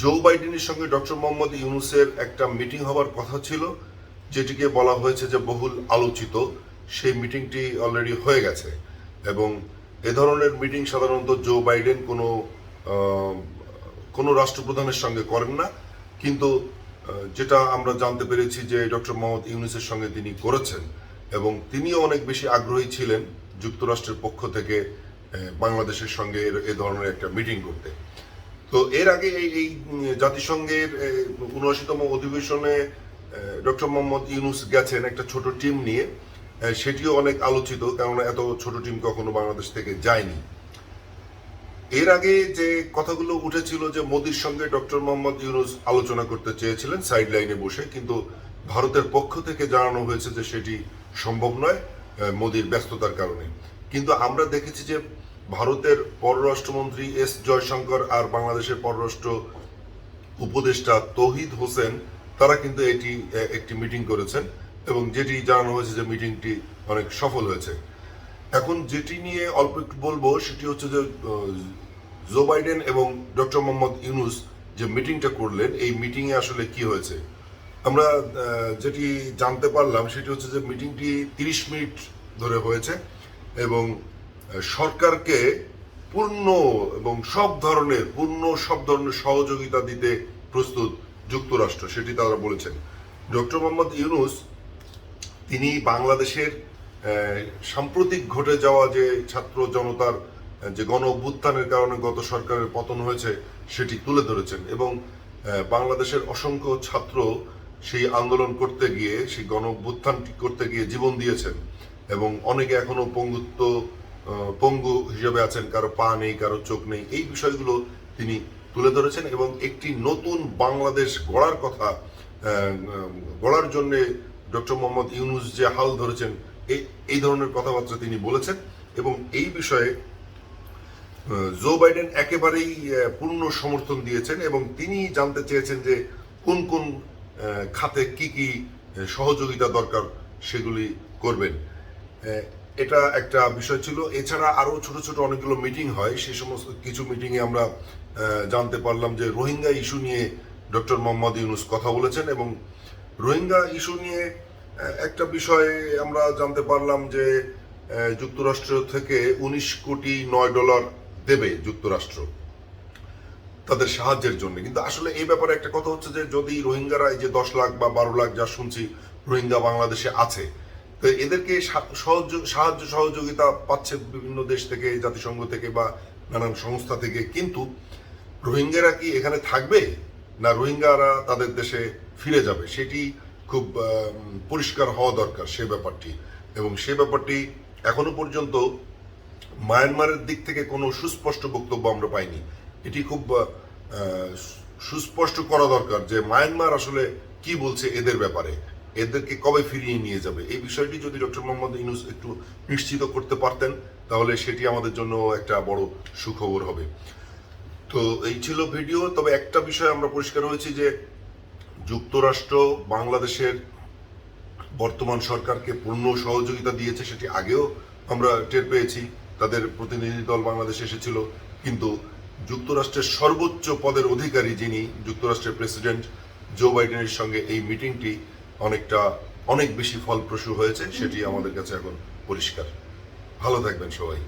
জো বাইডেনের সঙ্গে ডক্টর মোহাম্মদ ইউনুসের একটা মিটিং হবার কথা ছিল, যেটিকে বলা হয়েছে যে বহুল আলোচিত। সেই মিটিংটি অলরেডি হয়ে গেছে এবং এ ধরনের মিটিং সাধারণত জো বাইডেন কোনো কোনো রাষ্ট্রপ্রধানের সঙ্গে করেন না। কিন্তু যেটা আমরা জানতে পেরেছি যে ডক্টর মোহাম্মদ ইউনুসের সঙ্গে তিনি করেছেন এবং তিনিও অনেক বেশি আগ্রহী ছিলেন যুক্তরাষ্ট্রের পক্ষ থেকে বাংলাদেশের সঙ্গে এ ধরনের একটা মিটিং করতে। তো এর আগে এই এই জাতিসংঘের উনআশিতম অধিবেশনে ডক্টর মোহাম্মদ ইউনুস গেছেন একটা ছোট টিম নিয়ে। সেটিও অনেক আলোচিত, কেননা এত ছোট টিম কখনো বাংলাদেশ থেকে যায়নি। এর আগে যে কথাগুলো উঠেছিল যে মোদির সঙ্গে ডক্টর মোহাম্মদ ইউনুস আলোচনা করতে চেয়েছিলেন সাইড লাইনে বসে, কিন্তু ভারতের পক্ষ থেকে জানানো হয়েছে যে সেটি সম্ভব নয় মোদির ব্যস্ততার কারণে। কিন্তু আমরা দেখেছি যে ভারতের পররাষ্ট্রমন্ত্রী এস জয়শঙ্কর আর বাংলাদেশের পররাষ্ট্র উপদেষ্টা তহিদ হোসেন, তারা কিন্তু এটি একটি মিটিং করেছেন এবং যেটি জানানো হয়েছে যে মিটিংটি অনেক সফল হয়েছে। এখন যেটি নিয়ে অল্প একটু বলব সেটি হচ্ছে যে জো বাইডেন এবং ডক্টর মোহাম্মদ ইউনুস যে মিটিংটা করলেন, এই মিটিংয়ে আসলে কি হয়েছে? আমরা যেটি জানতে পারলাম সেটি হচ্ছে যে মিটিংটি তিরিশ মিনিট ধরে হয়েছে এবং সরকারকে পূর্ণ এবং সব ধরনের, পূর্ণ সব ধরনের সহযোগিতা দিতে প্রস্তুত যুক্তরাষ্ট্র, সেটি তারা বলেছেন। ডক্টর মোহাম্মদ ইউনুস, তিনি বাংলাদেশের সাম্প্রতিক ঘটে যাওয়া যে ছাত্র জনতার, যে গণ অভ্যুত্থানের কারণে গত সরকারের পতন হয়েছে, সেটি তুলে ধরেছেন এবং বাংলাদেশের অসংখ্য ছাত্র সেই আন্দোলন করতে গিয়ে, সেই গণ অভ্যুত্থানটি করতে গিয়ে জীবন দিয়েছেন এবং অনেকে এখনও পঙ্গুত্ব পঙ্গু, হিসেবে আছেন কারও পা নেই, কারও চোখ নেই, এই বিষয়গুলো তিনি তুলে ধরেছেন এবং একটি নতুন বাংলাদেশ গড়ার কথা গড়ার জন্যে ডক্টর মোহাম্মদ ইউনুস যে হাল ধরেছেন এই ধরনের কথাবার্তা তিনি বলেছেন এবং এই বিষয়ে জো বাইডেন একেবারেই পূর্ণ সমর্থন দিয়েছেন এবং তিনি জানতে চেয়েছেন যে কোন কোন খাতে কি কি সহযোগিতা দরকার সেগুলি করবেন। এটা একটা বিষয় ছিল। এছাড়া আরও ছোট ছোট অনেকগুলো মিটিং হয়। সেই সমস্ত কিছু মিটিংয়ে আমরা জানতে পারলাম যে রোহিঙ্গা ইস্যু নিয়ে ডক্টর মোহাম্মদ ইউনুস কথা বলেছেন এবং রোহিঙ্গা ইস্যু নিয়ে একটা বিষয়ে আমরা জানতে পারলাম যে যুক্তরাষ্ট্র থেকে উনিশ কোটি নয় ডলার দেবে যুক্তরাষ্ট্র তাদের সাহায্যের জন্য। কিন্তু আসলে এই ব্যাপারে একটা কথা হচ্ছে যে, যদি রোহিঙ্গারা এই যে দশ লাখ বা বারো লাখ যা শুনছি রোহিঙ্গা বাংলাদেশে আছে তো এদেরকে সাহায্য সহযোগিতা পাচ্ছে বিভিন্ন দেশ থেকে, জাতিসংঘ থেকে বা নানান সংস্থা থেকে। কিন্তু রোহিঙ্গারা কি এখানে থাকবে? না রোহিঙ্গারা তাদের দেশে ফিরে যাবে? সেটি খুব পরিষ্কার হওয়া দরকার সে ব্যাপারটি। এবং সে ব্যাপারটি এখনও পর্যন্ত মায়ানমারের দিক থেকে কোনো সুস্পষ্ট বক্তব্য আমরা পাইনি। এটি খুব সুস্পষ্ট করা দরকার যে মায়ানমার আসলে কি বলছে এদের ব্যাপারে। এদেরকে কবে ফিরিয়ে নিয়ে যাবে? এই বিষয়টি যদি ডক্টর মোহাম্মদ ইউনুস একটু নিশ্চিত করতে পারতেন, তাহলে সেটি আমাদের জন্য একটা বড় সুখবর হবে। তো এই ছিল ভিডিও। তবে একটা বিষয় আমরা পরিষ্কার হয়েছি যে যুক্তরাষ্ট্র বাংলাদেশের বর্তমান সরকারকে পূর্ণ সহযোগিতা দিয়েছে, সেটি আগেও আমরা টের পেয়েছি। তাদের প্রতিনিধি দল বাংলাদেশে এসেছিল। কিন্তু যুক্তরাষ্ট্রের সর্বোচ্চ পদের অধিকারী যিনি, যুক্তরাষ্ট্রের প্রেসিডেন্ট জো বাইডেনের সঙ্গে এই মিটিংটি অনেকটা অনেক বেশি ফলপ্রসূ হয়েছে সেটি আমাদের কাছে এখন পরিষ্কার। ভালো থাকবেন সবাই।